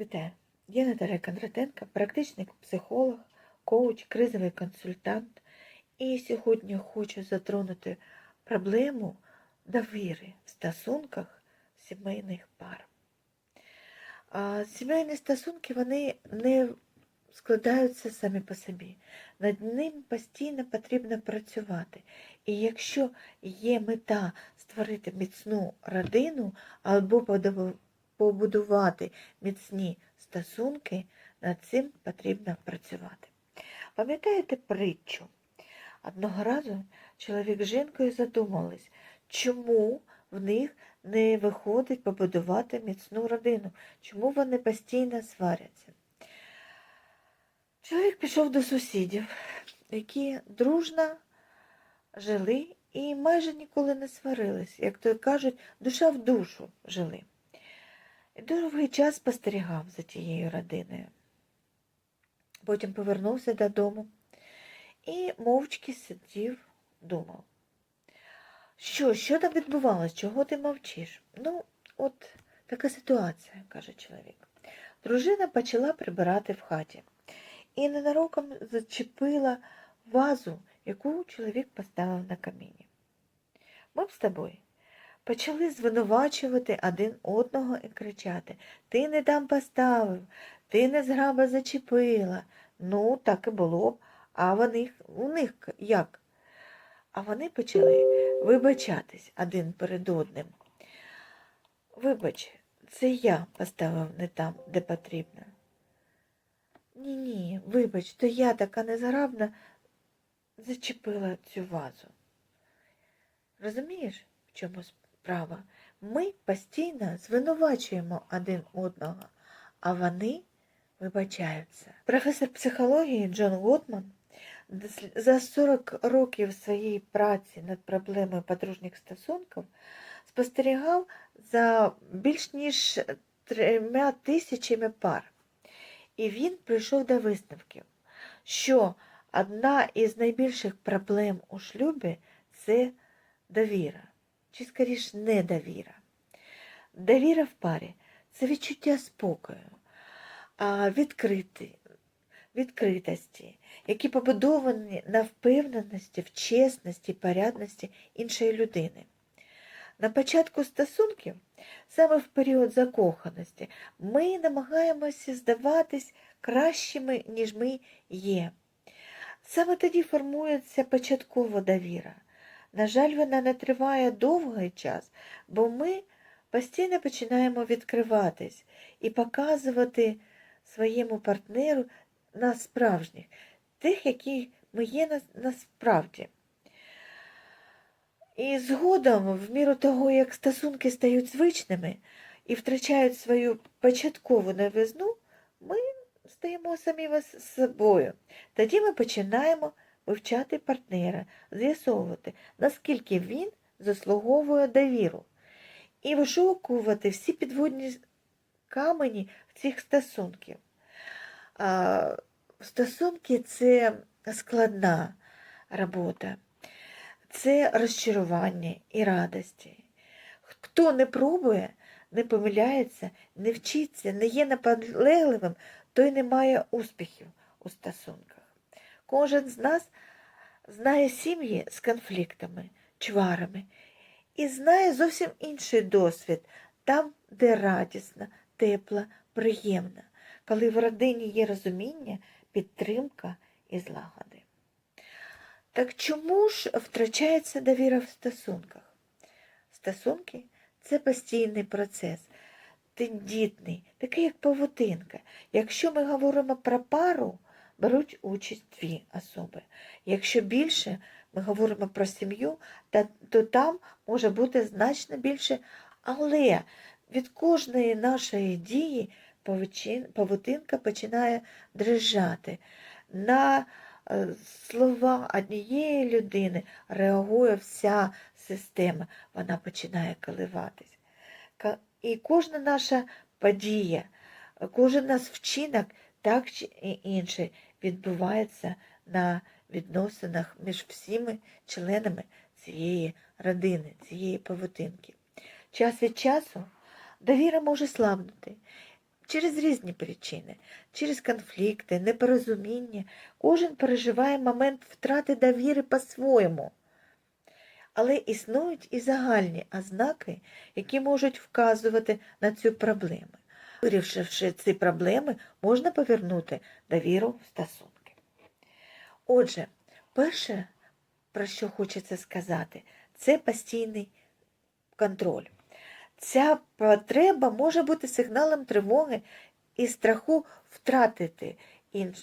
Вітаю! Я Наталя Кондратенко, практичний психолог, коуч, кризовий консультант. І сьогодні хочу затронути проблему довіри в стосунках сімейних пар. Сімейні стосунки вони не складаються самі по собі. Над ним постійно потрібно працювати. І якщо є мета створити міцну родину або побудувати міцні стосунки, над цим потрібно працювати. Пам'ятаєте притчу? Одного разу чоловік з жінкою задумались, чому в них не виходить побудувати міцну родину, чому вони постійно сваряться. Чоловік пішов до сусідів, які дружно жили і майже ніколи не сварились, як то кажуть, душа в душу жили. Довгий час спостерігав за тією родиною. Потім повернувся додому і мовчки сидів, думав. Що, що там відбувалось? Чого ти мовчиш? Ну, от така ситуація, каже чоловік. Дружина почала прибирати в хаті і ненароком зачепила вазу, яку чоловік поставив на каміні. Ми б з тобою почали звинувачувати один одного і кричати Ти не там поставив, ти не зграба зачепила. Ну, так і було. А вони, у них як? А вони почали вибачатись один перед одним. Вибач, це я поставив не там, де потрібно. Ні, ні, вибач, то я така незграбна зачепила цю вазу. Розумієш, в чому справа? Ми постійно звинувачуємо один одного, а вони вибачаються. Професор психології Джон Готман за 40 років своєї праці над проблемою подружніх стосунків спостерігав за більш ніж трьома тисячами пар. І він прийшов до висновків, що одна із найбільших проблем у шлюбі це довіра, чи скоріш недовіра. Довіра в парі це відчуття спокою, відкрити, відкритості, які побудовані на впевненості, в чесності, порядності іншої людини. На початку стосунків, саме в період закоханості, ми намагаємося здаватись кращими, ніж ми є. Саме тоді формується початкова довіра. На жаль, вона не триває довгий час, бо ми постійно починаємо відкриватись і показувати своєму партнеру нас справжніх, тих, які ми є насправді. І згодом, в міру того, як стосунки стають звичними і втрачають свою початкову новизну, ми стаємо самі з собою. Тоді ми починаємо вивчати партнера, з'ясовувати, наскільки він заслуговує довіру, і вишукувати всі підводні камені цих стосунків. А, Стосунки це складна робота це розчарування і радості. Хто не пробує, не помиляється, не вчиться, не є наполегливим, той не має успіхів у стосунках. Кожен з нас знає сім'ї з конфліктами, чварами і знає зовсім інший досвід там, де радісна, тепла, приємна, коли в родині є розуміння, підтримка і злагоди. Так чому ж втрачається довіра в стосунках? Стосунки це постійний процес, тендітний, такий як павутинка. Якщо ми говоримо про пару, беруть участь дві особи. Якщо більше ми говоримо про сім'ю, то там може бути значно більше, але від кожної нашої дії павутинка починає дрижати. На Е, слова однієї людини реагує вся система, вона починає коливатись. І кожна наша подія, кожен наш вчинок, так чи інший, відбувається на відносинах між всіми членами цієї родини, цієї павутинки. Час від часу довіра може слабнути. через різні причини, через конфлікти, непорозуміння. Кожен переживає момент втрати довіри по-своєму. Але існують і загальні ознаки, які можуть вказувати на цю проблему. Вирішивши ці проблеми, можна повернути довіру в стосунки. Отже, перше, про що хочеться сказати, це постійний контроль. Ця потреба може бути сигналом тривоги і страху втратити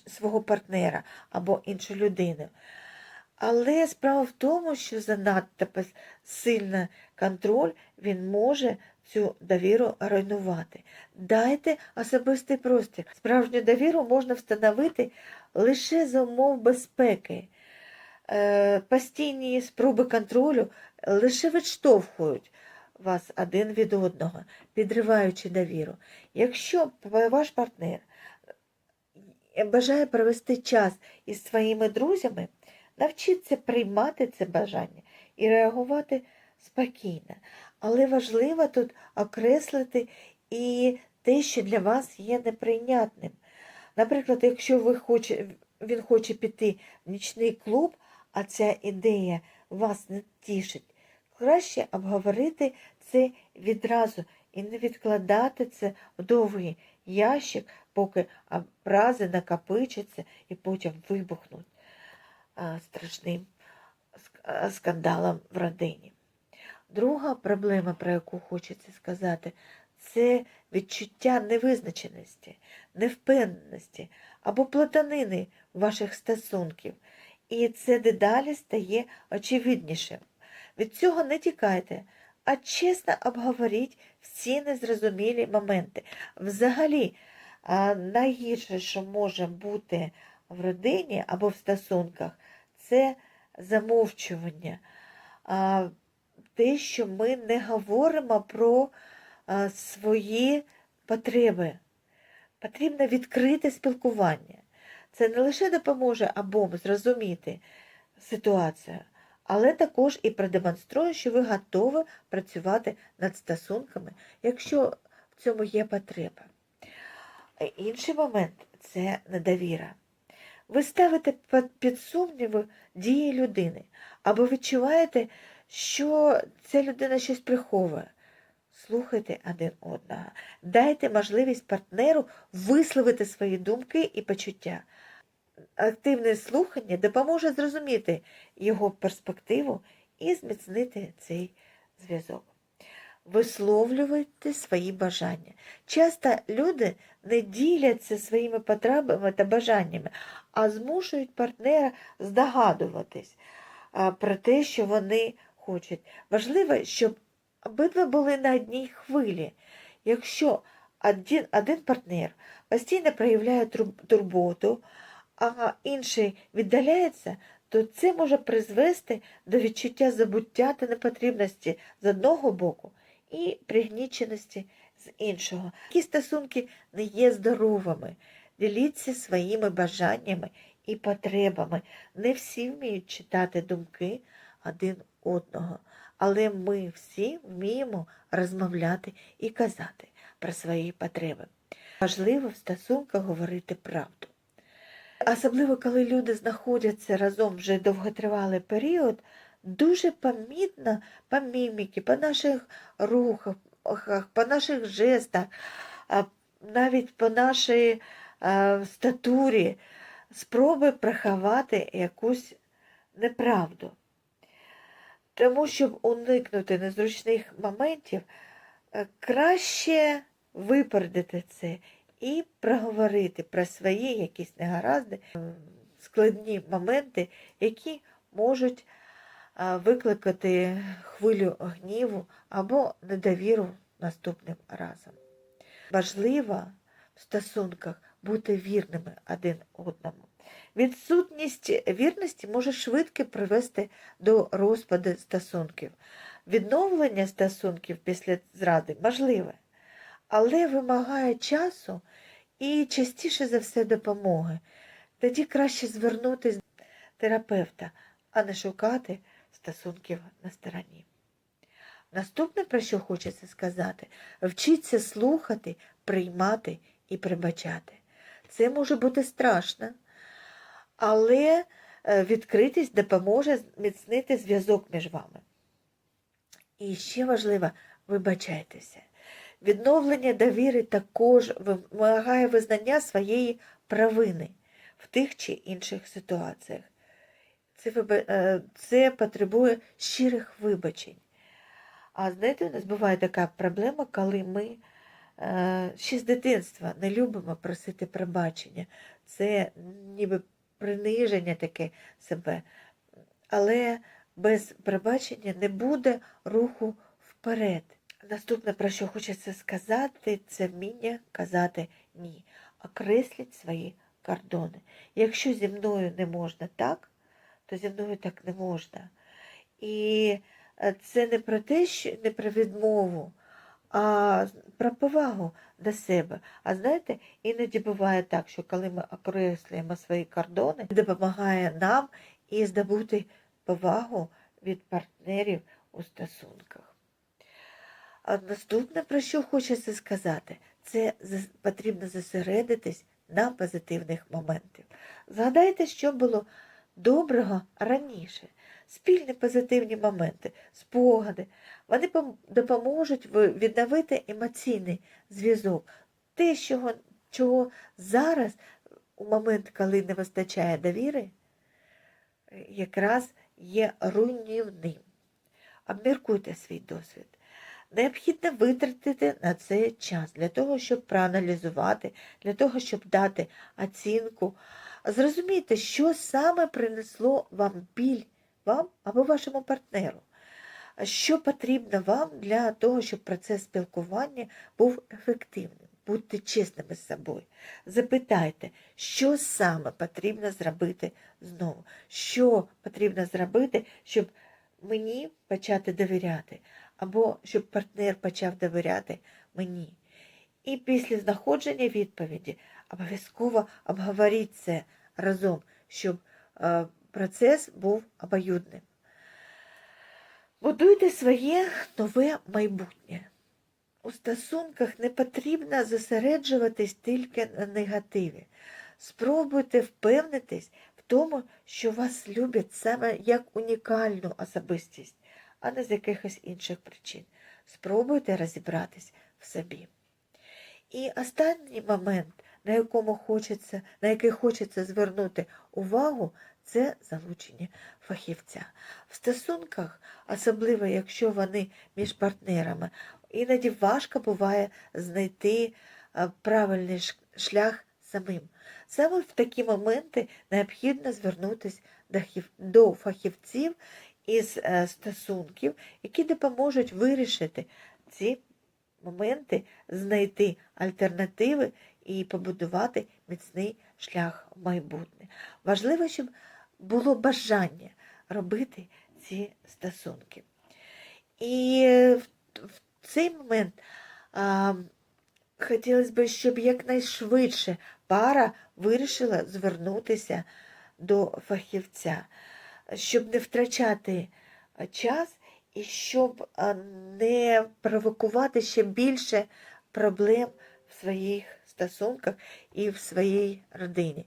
свого партнера або іншу людину. Але справа в тому, що занадто сильний контроль він може цю довіру руйнувати. Дайте особистий простір. Справжню довіру можна встановити лише за умов безпеки. Е, Постійні спроби контролю лише відштовхують вас один від одного, підриваючи довіру. Якщо ваш партнер бажає провести час із своїми друзями, навчіться приймати це бажання і реагувати спокійно. Але важливо тут окреслити і те, що для вас є неприйнятним. Наприклад, якщо ви хоче, він хоче піти в нічний клуб, а ця ідея вас не тішить, краще обговорити це відразу і не відкладати це в довгий ящик, поки образи накопичаться і потім вибухнуть страшним скандалом в родині. Друга проблема, про яку хочеться сказати, це відчуття невизначеності, невпевненості або платанини ваших стосунків. І це дедалі стає очевиднішим. Від цього не тікайте, а чесно обговоріть всі незрозумілі моменти. Взагалі, найгірше, що може бути в родині або в стосунках, це замовчування. Те, що ми не говоримо про а, свої потреби. Потрібно відкрите спілкування. Це не лише допоможе обом зрозуміти ситуацію, але також і продемонструє, що ви готові працювати над стосунками, якщо в цьому є потреба. Е, Інший момент це недовіра. Ви ставите під сумніви дії людини, або відчуваєте, що ця людина щось приховує. Слухайте один одного, дайте можливість партнеру висловити свої думки і почуття. Активне слухання допоможе зрозуміти його перспективу і зміцнити цей зв'язок. Висловлювайте свої бажання. Часто люди не діляться своїми потребами та бажаннями, а змушують партнера здогадуватись про те, що вони хочуть. Важливо, щоб обидва були на одній хвилі. Якщо один, один партнер постійно проявляє турботу, а інший віддаляється, то це може призвести до відчуття забуття та непотрібності з одного боку і пригніченості з іншого. Такі стосунки не є здоровими. Діліться своїми бажаннями і потребами. Не всі вміють читати думки один одного, але ми всі вміємо розмовляти і казати про свої потреби. Важливо в стосунках говорити правду. Особливо, коли люди знаходяться разом вже довготривалий період, дуже помітно по міміки, по наших рухах, по наших жестах, навіть по нашій статурі спроби приховати якусь неправду. Тому, щоб уникнути незручних моментів, е, краще випередити це і проговорити про свої якісь негаразди, складні моменти, які можуть викликати хвилю гніву або недовіру наступним разом. Важливо в стосунках бути вірними один одному. Відсутність вірності може швидко привести до розпаду стосунків. Відновлення стосунків після зради можливе, але вимагає часу і частіше за все допомоги. Тоді краще звернутися до терапевта, а не шукати стосунків на стороні. Наступне, про що хочеться сказати, вчіться слухати, приймати і прибачати. Це може бути страшно, але е, відкритість допоможе зміцнити зв'язок між вами. І ще важливо, вибачайтеся. Відновлення довіри також вимагає визнання своєї провини в тих чи інших ситуаціях. Це, е, це потребує щирих вибачень. А знаєте, у нас буває така проблема, коли ми е, ще з дитинства не любимо просити пробачення. Це ніби приниження таке себе. Але без пробачення не буде руху вперед. Наступне, про що хочеться сказати, це вміння казати ні. Окресліть свої кордони. Якщо зі мною не можна так, то зі мною так не можна. І е, це не про те, що не про відмову, а про повагу до себе. А знаєте, іноді буває так, що коли ми окреслюємо свої кордони, допомагає нам і здобути повагу від партнерів у стосунках. А наступне, про що хочеться сказати, це потрібно зосередитись на позитивних моментах. Згадайте, що було доброго раніше. Спільні позитивні моменти, спогади. Вони допоможуть відновити емоційний зв'язок. Те, чого, чого зараз, у момент, коли не вистачає довіри, якраз є руйнівним. Обміркуйте свій досвід. Необхідно витратити на це час для того, щоб проаналізувати, для того, щоб дати оцінку. Зрозумійте, що саме принесло вам біль вам або вашому партнеру. Що потрібно вам для того, щоб процес спілкування був ефективним. Будьте чесними з собою. Запитайте, що саме потрібно зробити знову, що потрібно зробити, щоб мені почати довіряти, або щоб партнер почав довіряти мені. І після знаходження відповіді обов'язково обговоріть це разом, щоб е, процес був обоюдним. Будуйте своє нове майбутнє. У стосунках не потрібно зосереджуватись тільки на негативі. Спробуйте впевнитись в тому, що вас люблять саме як унікальну особистість, а не з якихось інших причин. Спробуйте розібратись в собі. І останній момент, на якому хочеться, на який хочеться звернути увагу, це залучення фахівця. В стосунках, особливо якщо вони між партнерами, іноді важко буває знайти правильний шлях самим. Саме в такі моменти необхідно звернутися до фахівців із е, стосунків, які допоможуть вирішити ці моменти, знайти альтернативи і побудувати міцний шлях в майбутнє. Важливо, щоб було бажання робити ці стосунки. І в, цей момент а, хотілося б, щоб якнайшвидше пара вирішила звернутися до фахівця, щоб не втрачати час і щоб не провокувати ще більше проблем своїх стосунках і в своїй родині.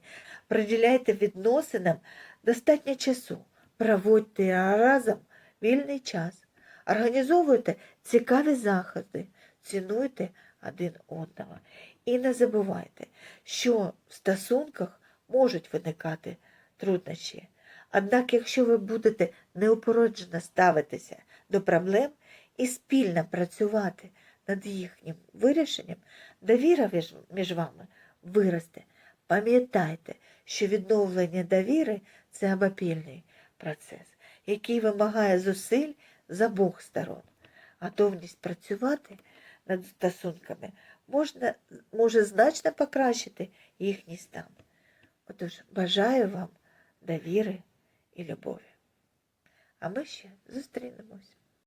Приділяйте відносинам достатньо часу, проводьте разом вільний час, організовуйте цікаві заходи, цінуйте один одного. І не забувайте, що в стосунках можуть виникати труднощі. Однак, якщо ви будете неупороджено ставитися до проблем і спільно працювати над їхнім вирішенням, довіра між- вами виросте. Пам'ятайте, що відновлення довіри це обопільний процес, який вимагає зусиль з обох сторон. Готовність працювати над стосунками можна, може значно покращити їхній стан. Отож, бажаю вам довіри і любові. А ми ще зустрінемось.